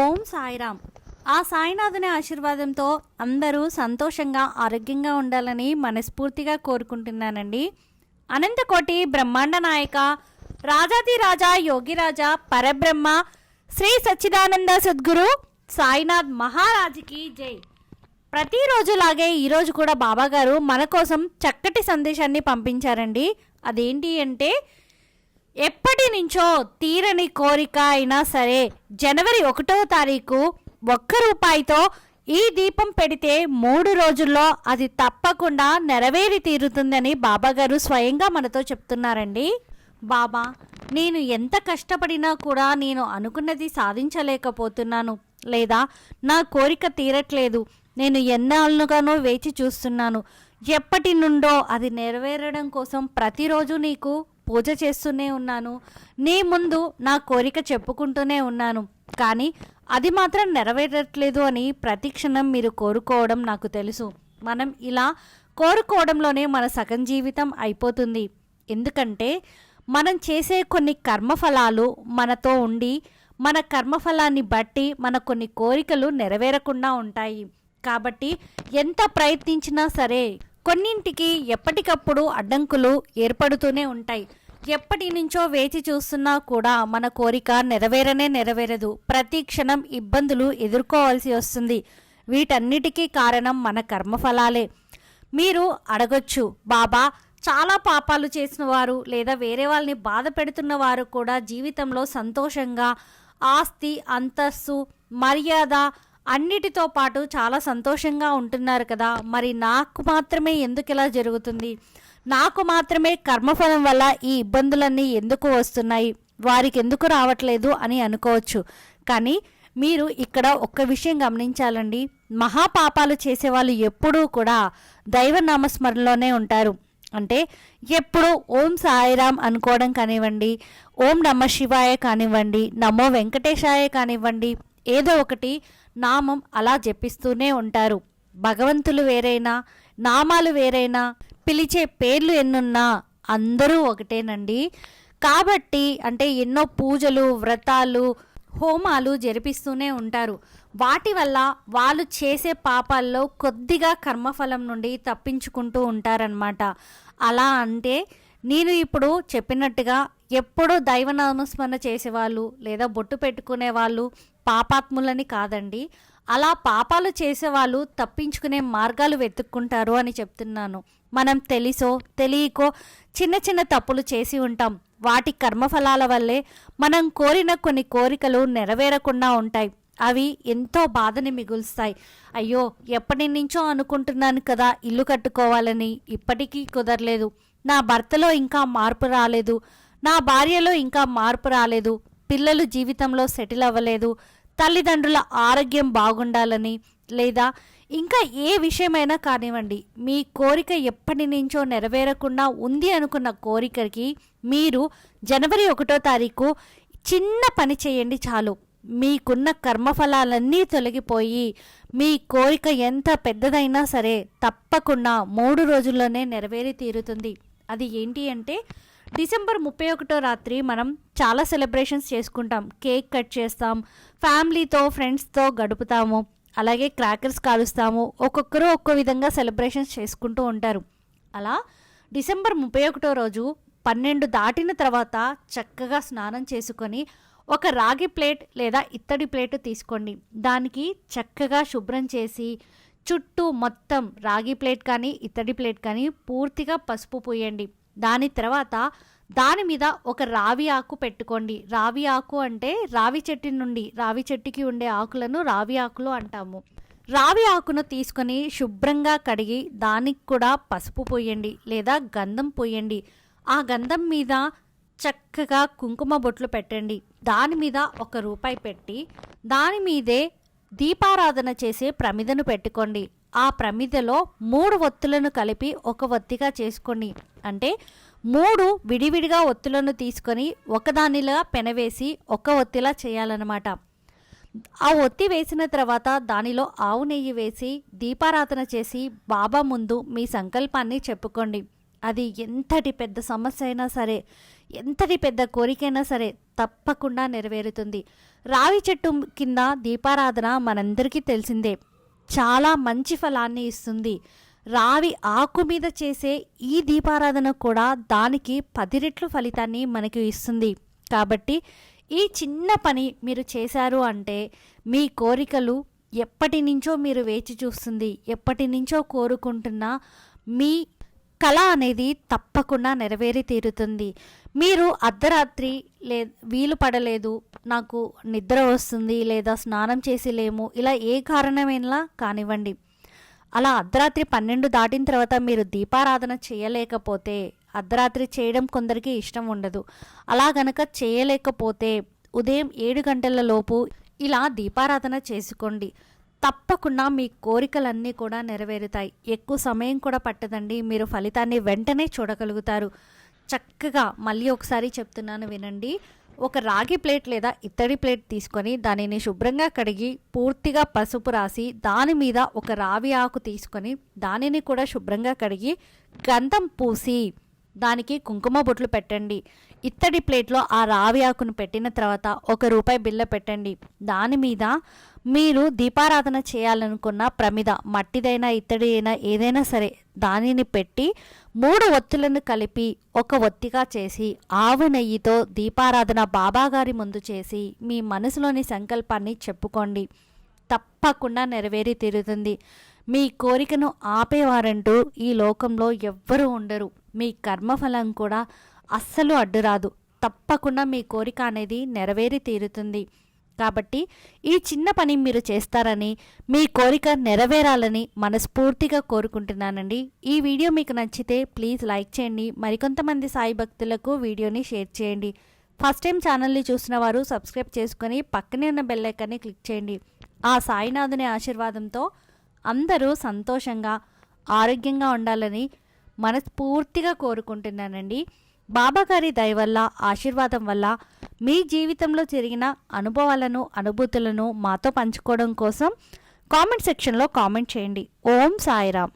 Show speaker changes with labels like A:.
A: ఓం సాయిరామ్. ఆ సాయినాథుని ఆశీర్వాదంతో అందరూ సంతోషంగా ఆరోగ్యంగా ఉండాలని మనస్ఫూర్తిగా కోరుకుంటున్నానండి. అనంతకోటి బ్రహ్మాండ నాయక రాజాది రాజా యోగిరాజా పరబ్రహ్మ శ్రీ సచ్చిదానంద సద్గురు సాయినాథ్ మహారాజుకి జై. ప్రతిరోజులాగే ఈరోజు కూడా బాబాగారు మన కోసం చక్కటి సందేశాన్ని పంపించారండి. అదేంటి అంటే ఎప్పటి నుంచో తీరని కోరిక అయినా సరే జనవరి ఒకటో తారీఖు ఒక్క రూపాయితో ఈ దీపం పెడితే మూడు రోజుల్లో అది తప్పకుండా నెరవేరి తీరుతుందని బాబాగారు స్వయంగా మనతో చెప్తున్నారండి. బాబా నేను ఎంత కష్టపడినా కూడా నేను అనుకున్నది సాధించలేకపోతున్నాను. లేదా నా కోరిక తీరట్లేదు. నేను ఎన్నాళ్ళుగానో వేచి చూస్తున్నాను. ఎప్పటి నుండో అది నెరవేరడం కోసం ప్రతిరోజు నీకు పూజ చేస్తూనే ఉన్నాను. నీ ముందు నా కోరిక చెప్పుకుంటూనే ఉన్నాను. కానీ అది మాత్రం నెరవేరట్లేదు అని ప్రతిక్షణం మీరు కోరుకోవడం నాకు తెలుసు. మనం ఇలా కోరుకోవడంలోనే మన సగం జీవితం అయిపోతుంది. ఎందుకంటే మనం చేసే కొన్ని కర్మఫలాలు మనతో ఉండి మన కర్మఫలాన్ని బట్టి మన కొన్ని కోరికలు నెరవేరకుండా ఉంటాయి. కాబట్టి ఎంత ప్రయత్నించినా సరే కొన్నింటికి ఎప్పటికప్పుడు అడ్డంకులు ఏర్పడుతూనే ఉంటాయి. ఎప్పటి నుంచో వేచి చూస్తున్నా కూడా మన కోరిక నెరవేరనే నెరవేరదు. ప్రతి క్షణం ఇబ్బందులు ఎదుర్కోవాల్సి వస్తుంది. వీటన్నిటికీ కారణం మన కర్మఫలాలే. మీరు అడగొచ్చు బాబా చాలా పాపాలు చేసిన వారు లేదా వేరే వాళ్ళని బాధ పెడుతున్న వారు కూడా జీవితంలో సంతోషంగా ఆస్తి అంతస్తు మర్యాద అన్నిటితో పాటు చాలా సంతోషంగా ఉంటున్నారు కదా. మరి నాకు మాత్రమే ఎందుకు ఇలా జరుగుతుంది? నాకు మాత్రమే కర్మఫలం వల్ల ఈ ఇబ్బందులన్నీ ఎందుకు వస్తున్నాయి? వారికి ఎందుకు రావట్లేదు అని అనుకోవచ్చు. కానీ మీరు ఇక్కడ ఒక్క విషయం గమనించాలండి. మహాపాపాలు చేసేవాళ్ళు ఎప్పుడూ కూడా దైవ నామస్మరణలోనే ఉంటారు. అంటే ఎప్పుడు ఓం సాయిరామ్ అనుకోవడం కానివ్వండి ఓం నమ శివాయ కానివ్వండి నమో వెంకటేశాయ కానివ్వండి ఏదో ఒకటి నామం అలా జపిస్తూనే ఉంటారు. భగవంతులు వేరైనా నామాలు వేరైనా పిలిచే పేర్లు ఎన్నున్నా అందరూ ఒకటేనండి. కాబట్టి అంటే ఎన్నో పూజలు వ్రతాలు హోమాలు జరిపిస్తూనే ఉంటారు. వాటి వల్ల వాళ్ళు చేసే పాపాల్లో కొద్దిగా కర్మఫలం నుండి తప్పించుకుంటూ ఉంటారనమాట అలా అంటే నేను ఇప్పుడు చెప్పినట్టుగా ఎప్పుడూ దైవనామస్మరణ చేసేవాళ్ళు లేదా బొట్టు పెట్టుకునే వాళ్ళు పాపాత్ములని కాదండి. అలా పాపాలు చేసేవాళ్ళు తప్పించుకునే మార్గాలు వెతుక్కుంటారు అని చెప్తున్నాను. మనం తెలిసో తెలియకో చిన్న చిన్న తప్పులు చేసి ఉంటాం. వాటి కర్మఫలాల వల్లే మనం కోరిన కొన్ని కోరికలు నెరవేరకుండా ఉంటాయి. అవి ఎంతో బాధని మిగులుస్తాయి. అయ్యో ఎప్పటి నుంచో అనుకుంటున్నాను కదా ఇల్లు కట్టుకోవాలని. ఇప్పటికీ కుదరలేదు. నా భర్తలో ఇంకా మార్పు రాలేదు. నా భార్యలో ఇంకా మార్పు రాలేదు. పిల్లలు జీవితంలో సెటిల్ అవ్వలేదు. తల్లిదండ్రుల ఆరోగ్యం బాగుండాలని లేదా ఇంకా ఏ విషయమైనా కానివ్వండి మీ కోరిక ఎప్పటి నుంచో నెరవేరకుండా ఉంది అనుకున్న కోరికకి మీరు జనవరి ఒకటో తారీఖు చిన్న పని చేయండి చాలు. మీకున్న కర్మఫలాలన్నీ తొలగిపోయి మీ కోరిక ఎంత పెద్దదైనా సరే తప్పకుండా మూడు రోజుల్లోనే నెరవేరి తీరుతుంది. అది ఏంటి అంటే డిసెంబర్ ముప్పై ఒకటో రాత్రి మనం చాలా సెలబ్రేషన్స్ చేసుకుంటాం. కేక్ కట్ చేస్తాం. ఫ్యామిలీతో ఫ్రెండ్స్తో గడుపుతాము. అలాగే క్రాకర్స్ కాలుస్తాము. ఒక్కొక్కరు ఒక్కో విధంగా సెలబ్రేషన్స్ చేసుకుంటూ ఉంటారు. అలా డిసెంబర్ ముప్పై ఒకటో రోజు పన్నెండు దాటిన తర్వాత చక్కగా స్నానం చేసుకొని ఒక రాగి ప్లేట్ లేదా ఇత్తడి ప్లేట్ తీసుకోండి. దానికి చక్కగా శుభ్రం చేసి చుట్టూ మొత్తం రాగి ప్లేట్ కానీ ఇత్తడి ప్లేట్ కానీ పూర్తిగా పసుపు పూయండి. దాని తర్వాత దాని మీద ఒక రావి ఆకు పెట్టుకోండి. రావి ఆకు అంటే రావి చెట్టు నుండి రావి చెట్టుకి ఉండే ఆకులను రావి ఆకులు అంటాము. రావి ఆకును తీసుకొని శుభ్రంగా కడిగి దానికి కూడా పసుపు పోయండి లేదా గంధం పోయండి. ఆ గంధం మీద చక్కగా కుంకుమ బొట్లు పెట్టండి. దాని మీద ఒక రూపాయి పెట్టి దాని మీదే దీపారాధన చేసే ప్రమిదను పెట్టుకోండి. ఆ ప్రమిదలో మూడు ఒత్తులను కలిపి ఒక ఒత్తిగా చేసుకోండి అంటే మూడు విడివిడిగా ఒత్తులను తీసుకొని ఒకదానిలా పెనవేసి ఒక ఒత్తిలా చేయాలన్నమాట. ఆ ఒత్తి వేసిన తర్వాత దానిలో ఆవు నెయ్యి వేసి దీపారాధన చేసి బాబా ముందు మీ సంకల్పాన్ని చెప్పుకోండి. అది ఎంతటి పెద్ద సమస్య అయినా సరే ఎంతటి పెద్ద కోరికైనా సరే తప్పకుండా నెరవేరుతుంది. రావి చెట్టు కింద దీపారాధన మనందరికీ తెలిసిందే. చాలా మంచి ఫలాన్ని ఇస్తుంది. రావి ఆకు మీద చేసే ఈ దీపారాధన కూడా దానికి పది రెట్లు ఫలితాన్ని మనకు ఇస్తుంది. కాబట్టి ఈ చిన్న పని మీరు చేశారు అంటే మీ కోరికలు ఎప్పటి నుంచో మీరు వేచి చూస్తుంది. ఎప్పటి నుంచో కోరుకుంటున్న మీ కళ అనేది తప్పకుండా నెరవేరి తీరుతుంది. మీరు అర్ధరాత్రి లే వీలు పడలేదు నాకు నిద్ర వస్తుంది లేదా స్నానం చేసి లేము ఇలా ఏ కారణమైనా కానివ్వండి. అలా అర్ధరాత్రి పన్నెండు దాటిన తర్వాత మీరు దీపారాధన చేయలేకపోతే అర్ధరాత్రి చేయడం కొందరికి ఇష్టం ఉండదు. అలా గనక చేయలేకపోతే ఉదయం ఏడు గంటల లోపు ఇలా దీపారాధన చేసుకోండి. తప్పకుండా మీ కోరికలన్నీ కూడా నెరవేరుతాయి. ఎక్కువ సమయం కూడా పట్టదండి. మీరు ఫలితాన్ని వెంటనే చూడగలుగుతారు. చక్కగా మళ్ళీ ఒకసారి చెప్తున్నాను వినండి. ఒక రాగి ప్లేట్ లేదా ఇత్తడి ప్లేట్ తీసుకొని దానిని శుభ్రంగా కడిగి పూర్తిగా పసుపు రాసి దాని మీద ఒక రావి ఆకు తీసుకొని దానిని కూడా శుభ్రంగా కడిగి గంధం పూసి దానికి కుంకుమ బొట్లు పెట్టండి. ఇత్తడి ప్లేట్లో ఆ రావి ఆకును పెట్టిన తర్వాత ఒక రూపాయి బిల్ల పెట్టండి. దాని మీద మీరు దీపారాధన చేయాలనుకున్న ప్రమిద మట్టిదైనా ఇత్తడి అయినా ఏదైనా సరే దానిని పెట్టి మూడు ఒత్తులను కలిపి ఒక ఒత్తిగా చేసి ఆవు నెయ్యితో దీపారాధన బాబాగారి ముందు చేసి మీ మనసులోని సంకల్పాన్ని చెప్పుకోండి. తప్పకుండా నెరవేరి తీరుతుంది. మీ కోరికను ఆపేవారంటూ ఈ లోకంలో ఎవ్వరూ ఉండరు. మీ కర్మఫలం కూడా అస్సలు అడ్డురాదు. తప్పకుండా మీ కోరిక అనేది నెరవేరి తీరుతుంది. కాబట్టి ఈ చిన్న పని మీరు చేస్తారని మీ కోరిక నెరవేరాలని మనస్ఫూర్తిగా కోరుకుంటున్నానండి. ఈ వీడియో మీకు నచ్చితే ప్లీజ్ లైక్ చేయండి. మరికొంతమంది సాయి భక్తులకు వీడియోని షేర్ చేయండి. ఫస్ట్ టైం ఛానల్ని చూసిన వారు సబ్స్క్రైబ్ చేసుకొని పక్కనే ఉన్న బెల్ ఐకాన్ని క్లిక్ చేయండి. ఆ సాయినాథుని ఆశీర్వాదంతో అందరూ సంతోషంగా ఆరోగ్యంగా ఉండాలని మనస్ఫూర్తిగా కోరుకుంటున్నానండి. బాబాగారి దయ వల్ల ఆశీర్వాదం వల్ల మీ జీవితంలో జరిగిన అనుభవాలను అనుభూతులను మాతో పంచుకోవడం కోసం కామెంట్ సెక్షన్లో కామెంట్ చేయండి. ఓం సాయిరామ్.